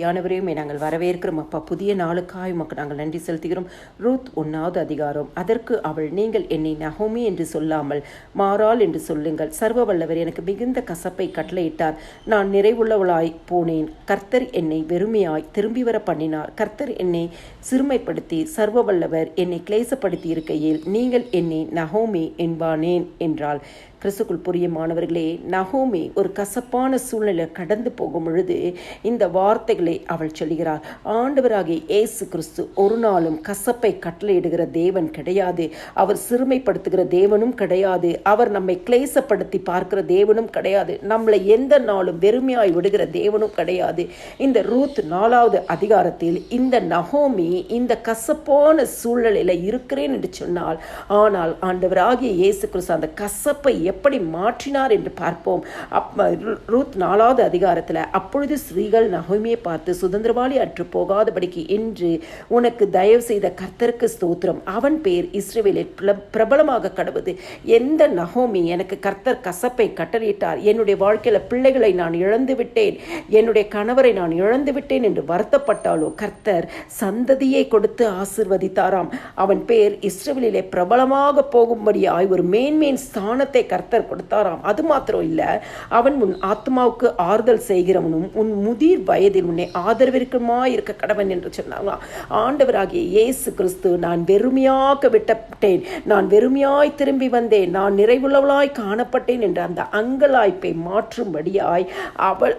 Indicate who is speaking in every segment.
Speaker 1: யானவரையுமே நாங்கள் வரவேற்கிறோம். அப்பா புதிய நாளுக்காய் உமக்கு நாங்கள் நன்றி செலுத்துகிறோம். ரூத் ஒன்னாவது அதிகாரம். அதற்கு அவள் நீங்கள் என்னை நகோமி என்று சொல்லாமல் மாறாள் என்று சொல்லுங்கள். சர்வ வல்லவர் எனக்கு மிகுந்த கசப்பை கட்டளையிட்டார். நான் நிறைவுள்ளவளாய் போனேன். கர்த்தர் என்னை வெறுமையாய் திரும்பி வர பண்ணினார். கர்த்தர் என்னை சிறுமைப்படுத்தி சர்வ வல்லவர் என்னை கிளேசப்படுத்தி இருக்கையில் நீங்கள் என்னை நகோமி என்பானேன் என்றாள். கிறிஸ்துக்குள் புரிய மாணவர்களே நகோமி ஒரு கசப்பான சூழ்நிலை கடந்து போகும் பொழுது இந்த வார்த்தைகளை அவள் சொல்கிறார். ஆண்டவராகிய இயேசு கிறிஸ்து ஒரு நாளும் கசப்பை கட்டளையிடுகிற தேவன் கிடையாது. அவர் சிறுமைப்படுத்துகிற தேவனும் கிடையாது. அவர் நம்மை கிளேசப்படுத்தி பார்க்கிற தேவனும் கிடையாது. நம்மளை எந்த நாளும் வெறுமையாய் விடுகிற தேவனும் கிடையாது. இந்த ரூத் நாலாவது அதிகாரத்தில் இந்த நகோமி இந்த கசப்பான சூழ்நிலையில் இருக்கிறேன் என்று சொன்னால் ஆனால் ஆண்டவராகிய இயேசு கிறிஸ்து அந்த கசப்பை எப்படி மாற்றினார் என்று பார்ப்போம். அப் ரூத் நாலாவது அதிகாரத்தில் அப்பொழுது ஸ்ரீகள் நகோமியை பார்த்து சுதந்திரவாளி அற்று போகாதபடிக்கு இன்று உனக்கு தயவு செய்த கர்த்தருக்கு ஸ்தோத்திரம். அவன் பேர் இஸ்ரேவேலில் பிரபலமாக கடவுது. எந்த நகோமி எனக்கு கர்த்தர் கசப்பை கட்டளையிட்டார். என்னுடைய வாழ்க்கையில பிள்ளைகளை நான் இழந்து விட்டேன். என்னுடைய கணவரை நான் இழந்து விட்டேன் என்று வருத்தப்பட்டாலோ கர்த்தர் சந்ததியை கொடுத்து ஆசிர்வதித்தாராம். அவன் பேர் இஸ்ரேலிலே பிரபலமாக போகும்படியாய் ஒரு மேன்மேன் ஸ்தானத்தை கர்த்தர் கொடுத்தாராம். அது மாத்திரம் இல்லை அவன் உன் ஆத்மாவுக்கு ஆறுதல் செய்கிறவனும் உன் முதிர் வயதில் உன்னை ஆதரவிற்குமா இருக்க கடவன் என்று சொன்னாங்க ஆண்டவராகிய இயேசு கிறிஸ்து நான் வெறுமையாக விட்டப்பட்டேன். நான் வெறுமையாய் திரும்பி வந்தேன். நான் நிறைவுள்ளவளாய் காணப்பட்டேன் என்ற அந்த அங்கலாய்ப்பை மாற்றும்படியாய் அவள்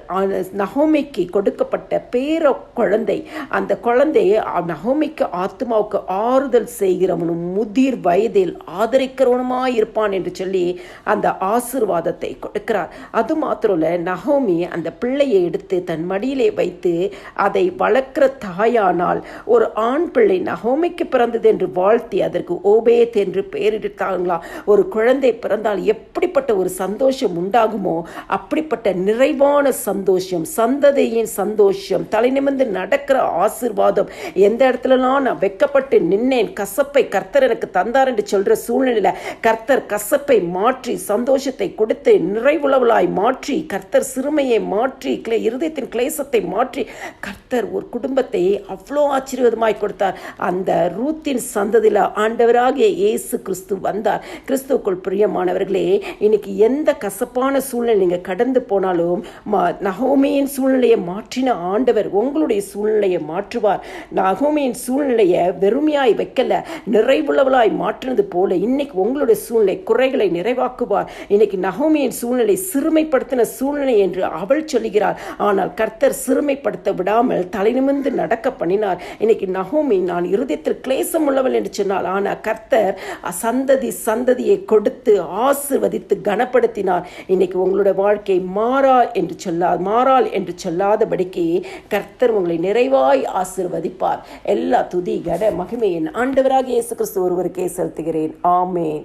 Speaker 1: நகோமிக்கு கொடுக்கப்பட்ட பேர குழந்தை அந்த குழந்தை நகோமிக்கு ஆத்மாவுக்கு ஆறுதல் செய்கிறவனும் முதிர் வயதில் ஆதரிக்கிறவனுமாய் இருப்பான் என்று சொல்லி அந்த ஆசிர்வாதத்தை கொடுக்கிறார். அது மாத்திரம் இல்லை நகோமி அந்த பிள்ளையை எடுத்து தன் மடியிலே வைத்து அதை வளர்க்கிற தாயானால் ஒரு ஆண் பிள்ளை நகோமிக்கு பிறந்தது என்று வாழ்த்தி அதற்கு ஓபேத் என்று பெயரிட்டாங்களா ஒரு குழந்தை பிறந்தால் எப்படிப்பட்ட ஒரு சந்தோஷம் உண்டாகுமோ அப்படிப்பட்ட நிறைவான சந்தோஷம் சந்ததியின் சந்தோஷம் தலை நிமிர்ந்து நடக்கிற ஆசீர்வாதம் எந்த இடத்துலலாம் நான் வெக்கப்பட்டு நின்னேன் கசப்பை கர்த்தர் எனக்கு தந்தார் என்று சொல்ற சூழ்நிலையில கர்த்தர் கசப்பை மாற்றி சந்தோஷத்தை கொடுத்து நிறைவுளவளாய் மாற்றி கர்த்தர் சிறுமையை மாற்றி கிளை இருதயத்தின் கிளேசத்தை மாற்றி கர்த்தர் ஒரு குடும்பத்தை அவ்வளோ ஆச்சரியமாய் கொடுத்தார். அந்த ரூத்தின் சந்ததியில் ஆண்டவராகிய இயேசு கிறிஸ்து வந்தார். கிறிஸ்துவுக்குள் பிரியமானவர்களே இன்னைக்கு எந்த கசப்பான சூழ்நிலை நீங்கள் கடந்து போனாலும் மா நகோமியின் சூழ்நிலையை மாற்றின ஆண்டவர் உங்களுடைய சூழ்நிலையை மாற்றுவார். நகோமியின் சூழ்நிலையை வெறுமையாய் வைக்கல நிறைவுள்ளவளாய் மாற்றினது போல இன்னைக்கு உங்களுடைய சூழ்நிலை குறைகளை நிறைவாக்குவார். இன்னைக்கு நகோமியின் சூழ்நிலை சிறுமைப்படுத்தின சூழ்நிலை என்று அவள் சொல்லுகிறார் ஆனால் கர்த்தர் சிறுமைப்படுத்த விடாமல் தலைநிமிர்ந்து நடக்க பண்ணினார். இன்னைக்கு நகோமி நான் இருதயத்தில் கிளேசம் உள்ளவள் என்று சொன்னால் ஆனால் கர்த்தர் சந்ததி சந்ததியை கொடுத்து ஆசிர்வதித்து கனப்படுத்தினார். இன்னைக்கு உங்களுடைய வாழ்க்கை மாறா என்று சொல்லா மாறாள் என்று சொல்லாதபடிக்கு கர்த்தர் உங்களை நிறைவாய் ஆசிர்வதிப்பார். எல்லா துதி கன மகிமையின் ஆண்டவராக இயேசு கிறிஸ்து ஒருவருக்கே செலுத்துகிறேன். ஆமேன்.